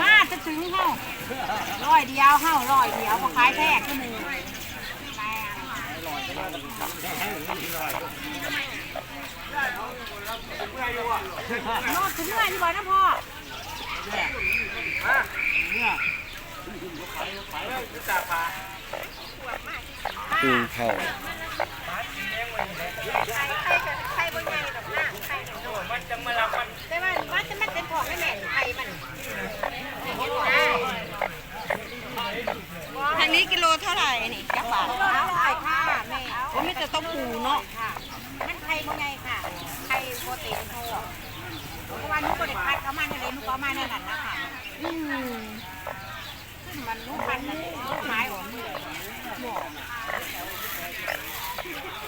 มาจะถึงเฮาร้อยเดียวเฮาร้อยเดียวพอขายแท้ขึ้นมือโนดถึงเมื่อนี่บ่อนะพ่ออึงเผา ไข่บ่ใหญ่ดอกนะไข่หน่อยมันจะมาละมันแต่ว่ามันจะมันเป็นของแม่ไข่มันทางนี้กิโลเท่าไหร่นี่จักบาทเอาไข่ค่ะแม่โอ้มีแต่ต้องปูเนาะค่ะมันไข่บ่ใหญ่ค่ะไข่โปรตีนโทเพราะว่านุ๊กก็ได้คัดเข้ามาในเลยนุ๊กเอามาในนั้นนะคะอืมซึ่งมันนุ๊กพันมันไม้ออกมือ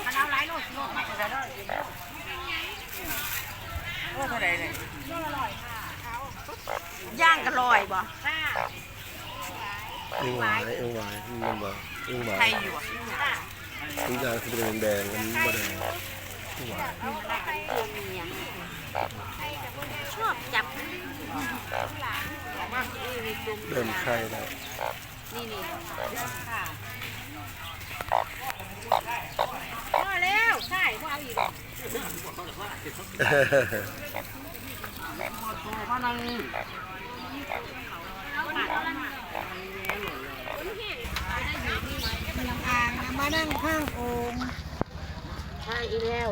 มันเอาหลายโลสิโลมาจะได้โอ้เท่าไหร่เลยโลละร้อยค่ะเอาย่างกระลอยบ่ค่ะอึงหวายอึงหวายมันบ่อึงหวาไทยยอยู่อะค่ะทุกอย่างคือเป็นแดงๆมันบ่แดงอึงหวายชอบจับเริ่มไข่แล้วนี่นี่ค่ะ พอแล้วใช่พอเอาอีกอ่างมานั่งข้างโอ่งใช่อีแล้ว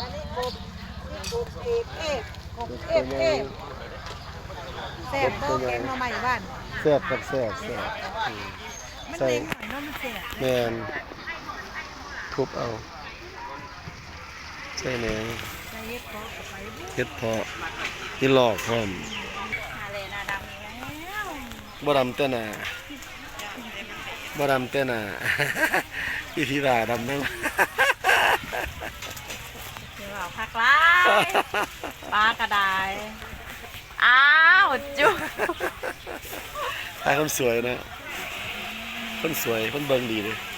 อันนี้กบกบเอฟเอฟกบเอฟเอฟแซ่บโตแกงมาใหม่บ้านแซ่บครับแซ่บแซ่บมันเล็งหน่อยเน้องมันแซ่บแมน ทุบเอาใส่แหนงใส่เห็ดเพาะกับไปเฮ็ดเพาะที่หลอกพร้อมหาเลยนาดำแล้วบ่ดำแต่หน้าบ่ดำแต่หน้าพี่พี่ว่าดำทั้งเดี๋ยวเอาพักร้ายปลากระไดอ้าวจุ๊บตายคนสวยนะคนสวยคนเบิ่งดีเลยส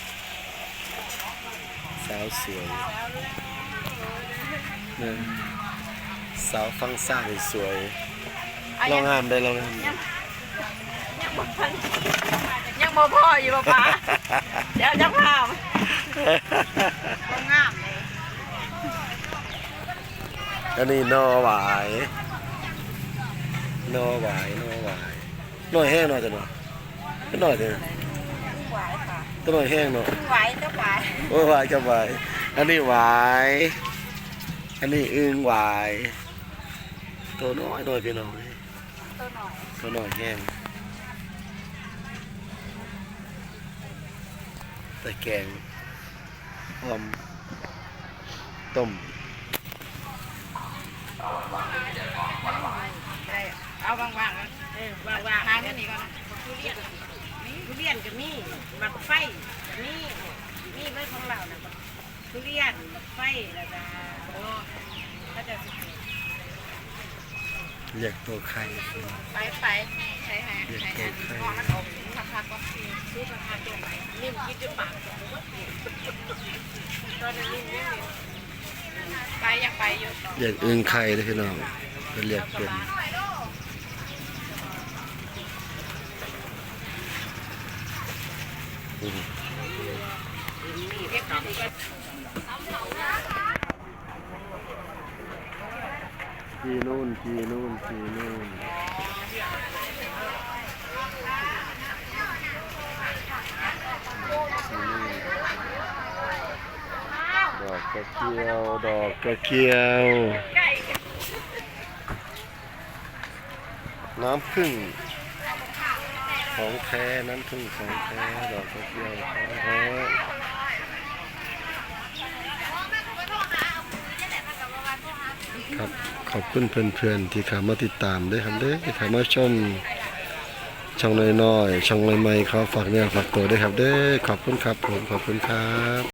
าวสวยนะสาวฟังซ่านี่สวยเอาลอยังงงามได้ลองงามยังบ่ทันยังบ่พออยู่ป่ะป้าเดี๋ยวจะพามาก็งามเลยอันนี้นอหวายนอหวายนอหวายน้อยแห้งหน่อยจังหน่อยก็หน่อยเถอะหวายค่ะก็หน่อยแห้งหน่อยหวายก็หวายโอ้ยหวายกับหวายอันนี้หวายอันนี้อึ้งหวายตัวน้อยหน่อยพี่น้องตัวหน่อยตัวน้อยแห้งแต่แกงหอมต้มได้เอาวางๆกันเออวางๆทางกันนี่ก่อนนะทุเรียนทุเรียนก็มีบักไฟก็มีนี่ไว้ของเรานะทุเรียนบักไฟแล้วก็โอ้ก็จะสิเรียกตัวไข่ไปไปใช้ไหมเรียกใช้ตัวไหมไข่พอมันออกสักพักก็คือซื้อสักพักตัวไหนนิ่มคิดด้วยปากตอนนี้นิ่มนิ่มไปอยากไปอยู่เรียกอึ้งไข่เด้อพี่น้องเป็นเรียกเป็นอืม เก็บ ของก็ทีนู่นทีนู่นทีนู่นู่นดอกกระเจียว ดอกกระเจียว น้ำผึ้ง ของแท้น้ำผึ้งของแท้ดอกกระเจียวของแท้ครับขอบคุณเพื่อนๆที่เข้ามาติดตามด้วยครับเด้อที่เข้ามาชมช่องน้อยๆช่องใหม่ๆเขาฝากเนื้อฝากตัวด้วยครับเด้อขอบคุณครับผมขอบคุณครับ